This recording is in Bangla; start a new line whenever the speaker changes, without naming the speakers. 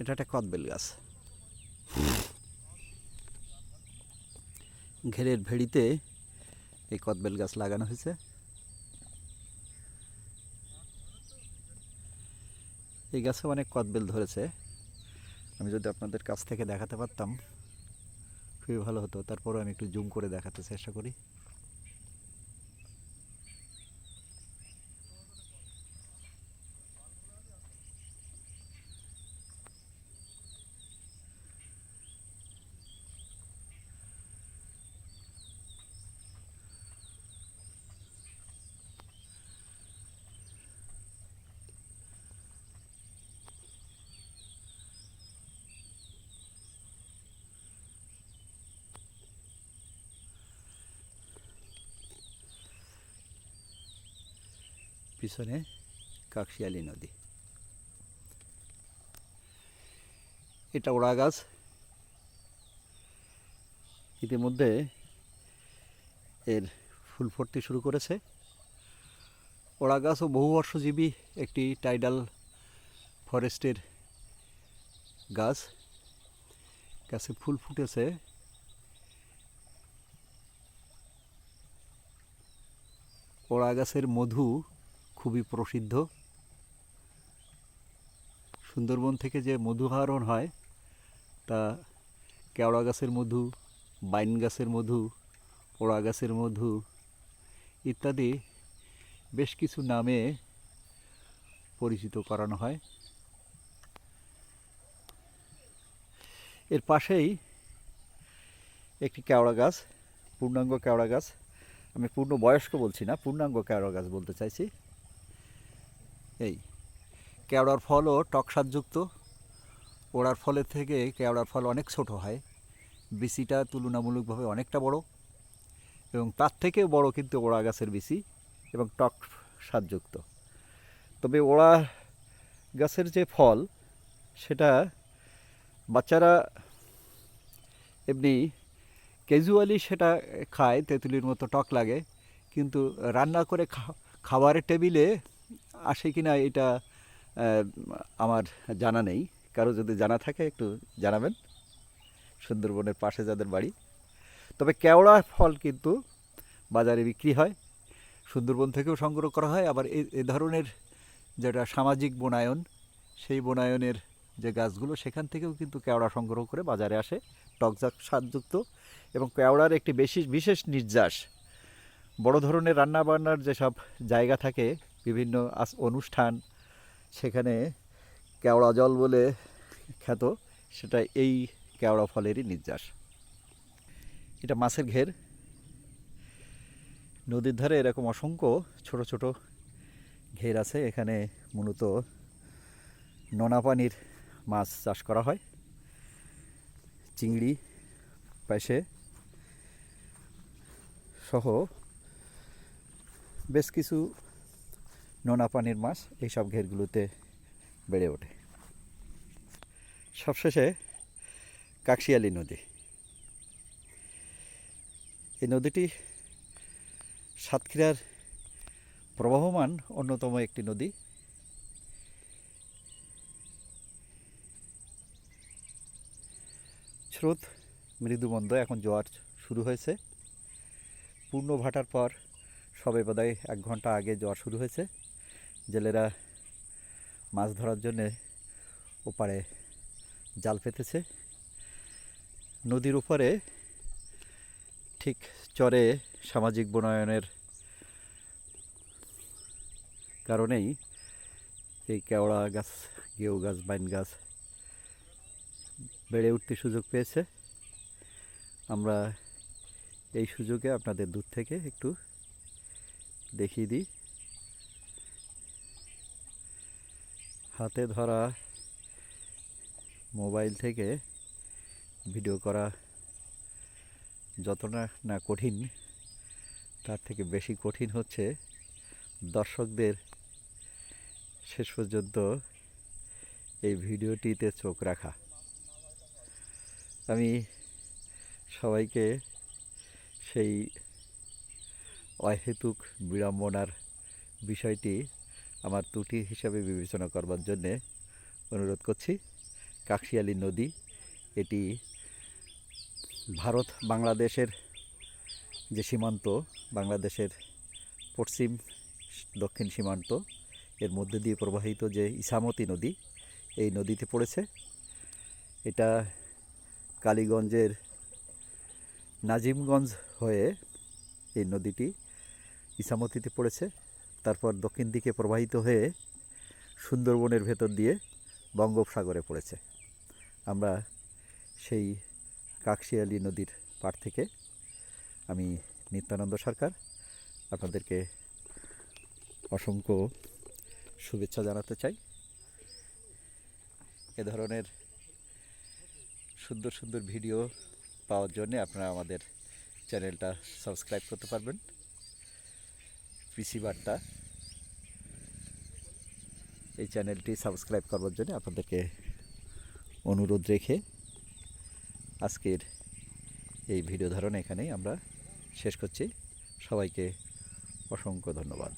এটা একটা কদবেল গাছ। ঘেরের ভেড়িতে এই কদবেল গাছ লাগানো হয়েছে। এই গাছে অনেক কদবেল ধরেছে। আমি যদি আপনাদের কাছ থেকে দেখাতে পারতাম, খুবই ভালো হতো। তারপরে আমি একটু জুম করে দেখাতে চেষ্টা করি। পিছনে কাকশিয়ালি নদী। এটা ওড়া গাছ। ইতিমধ্যে এর ফুল ফুটতে শুরু করেছে। ওড়া গাছও বহু বর্ষজীবী একটি টাইডাল ফরেস্টের গাছ। গাছে ফুল ফুটেছে। ওড়া গাছের মধু খুবই প্রসিদ্ধ। সুন্দরবন থেকে যে মধু আহরণ হয়, তা কেওড়া গাছের মধু, বাইন গাছের মধু ওড়া গাছের মধু ইত্যাদি বেশ কিছু নামে পরিচিত করানো হয়। এর পাশেই একটি কেওড়া গাছ, পূর্ণাঙ্গ কেওড়া গাছ। আমি পূর্ণ বয়স্ক বলছি না, পূর্ণাঙ্গ কেওড়া গাছ বলতে চাইছি। এই, কেওড়ার ফলও টকসাদযুক্ত ওড়ার ফলের থেকে কেওড়ার ফল অনেক ছোট হয়। বিচিটা তুলনামূলকভাবে অনেকটা বড় এবং তার থেকেও বড় কিন্তু ওড়া গাছের বিচি এবং টক স্বাদযুক্ত তবে ওড়া গাছের যে ফল, সেটা বাচ্চারা এমনি ক্যাজুয়ালি সেটা খায়, তেঁতুলির মতো টক লাগে, কিন্তু রান্না করে খাবারের টেবিলে আসে কি না এটা আমার জানা নেই। কারও যদি জানা থাকে, একটু জানাবেন। সুন্দরবনের পাশে যাদের বাড়ি। তবে কেওড়া ফল কিন্তু বাজারে বিক্রি হয়। সুন্দরবন থেকেও সংগ্রহ করা হয়। আবার এ ধরনের যেটা সামাজিক বনায়ন, সেই বনায়নের যে গাছগুলো, সেখান থেকেও কিন্তু কেওড়া সংগ্রহ করে বাজারে আসে। টকজাক স্বাদযুক্ত এবং কেওড়ার একটি বেশি, বিশেষ নির্যাস। বড় ধরনের রান্না বান্নার যেসব জায়গা থাকে বিভিন্ন অনুষ্ঠান, সেখানে কেওড়া জল বলে খ্যাত, সেটা এই কেওড়া ফলেরই নির্যাস। এটা মাছের ঘের। নদীর ধারে এরকম অসংখ্য ছোট ছোট ঘের আছে। এখানে মূলত নোনা পানির মাছ চাষ করা হয়। চিংড়ি পাশে সহ বেশ কিছু নোনা পানির মাছ, এইসব ঘেরগুলোতে বেড়ে ওঠে। সবশেষে কাকশিয়ালি নদী। এই নদীটি সাতক্ষীরার প্রবাহমান অন্যতম একটি নদী। স্রোত মৃদুমন্দ, এখন জোয়ার শুরু হয়েছে। পূর্ণ ভাটার পর সবে বোধহয় এক ঘণ্টা আগে জ্বর শুরু হয়েছে। জেলেরা মাছ ধরার জন্যে ওপারে জাল পেতেছে। নদীর উপরে ঠিক চরে সামাজিক বনায়নের কারণেই এই কেওড়া গাছ, গেউ গাছ, বাইন গাছ বেড়ে উঠতে সুযোগ পেয়েছে। আমরা এই সুযোগে আপনাদের দূর থেকে একটু দেখিয়ে দিই। হাতে ধরা মোবাইল থেকে ভিডিও করা যত না না কঠিন, তার থেকে বেশি কঠিন হচ্ছে দর্শকদের শেষ পর্যন্ত এই ভিডিওটিতে চোখ রাখা। আমি সবাইকে সেই অহেতুক বিড়ম্বনার বিষয়টি আমার ত্রুটি হিসাবে বিবেচনা করবার জন্যে অনুরোধ করছি, কাকশিয়ালি নদী, এটি ভারত, বাংলাদেশের যে সীমান্ত, বাংলাদেশের পশ্চিম, দক্ষিণ সীমান্ত, এর মধ্যে দিয়ে প্রবাহিত যে ইসামতি নদী, এই নদীতে পড়েছে। এটা কালীগঞ্জের নাজিমগঞ্জ হয়ে এই নদীটি ইসামতিতে পড়েছে। তারপর দক্ষিণ দিকে প্রবাহিত হয়ে সুন্দরবনের ভেতর দিয়ে বঙ্গোপসাগরে পড়েছে। আমরা সেই কাকশিয়ালি নদীর পাড় থেকে আমি নিত্যানন্দ সরকার আপনাদেরকে অসংখ্য শুভেচ্ছা জানাতে চাই। এ ধরনের সুন্দর সুন্দর ভিডিও পাওয়ার জন্য আপনারা আমাদের চ্যানেলটা সাবস্ক্রাইব করতে পারবেন। বার্তা এই চ্যানেলটি সাবস্ক্রাইব করবার জন্য আপনাদেরকে অনুরোধ রেখে আজকের এই ভিডিও ধারণ এখানেই আমরা শেষ করছি। সবাইকে অসংখ্য ধন্যবাদ।